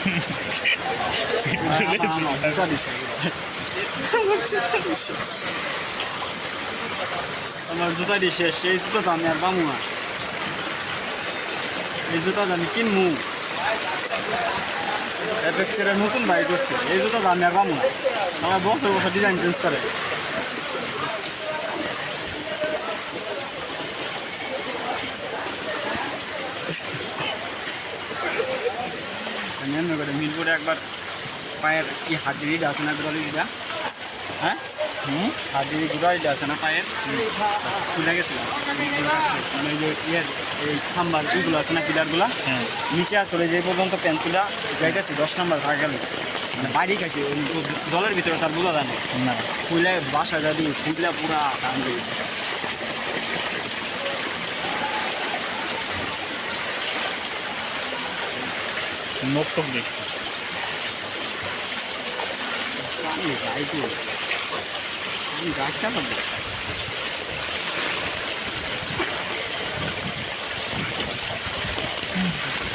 আমার জুতা দিছে আমার জুতা দিছে আমার জুতা দিছে সেই জুতা তো আমি আর পামু না এই জুতা আমি কিনমু অ্যাপেক্সের নতুন বাইক করছে এই জুতা আমি আর পামু না আমার বছর বছর ডিজাইন চেঞ্জ করে। এমনি করে মিরপুরে একবার পায়ের কি হাড্ডিটা আছে না গুড়ালিটা হ্যাঁ? হুম? হাড্ডির গুড়ালিটা আছে না পায়ের। খুলে গেছিল মানে যে ইয়ের এই খাম্বার ইগুলো আছে না পিলারগুলা? হ্যাঁ। নিচে আসলে যে পর্যন্ত পেন্সিলটা যাইতেছি দশ নম্বর ভাগ গেল। মানে বাড়ি খাইছে দলের ভিতরে তার বোঝা যায় না। খুলে বাসা যাবি খুলে পুরা কাম দিয়েছে নোট টোক দেখছি আমি যাই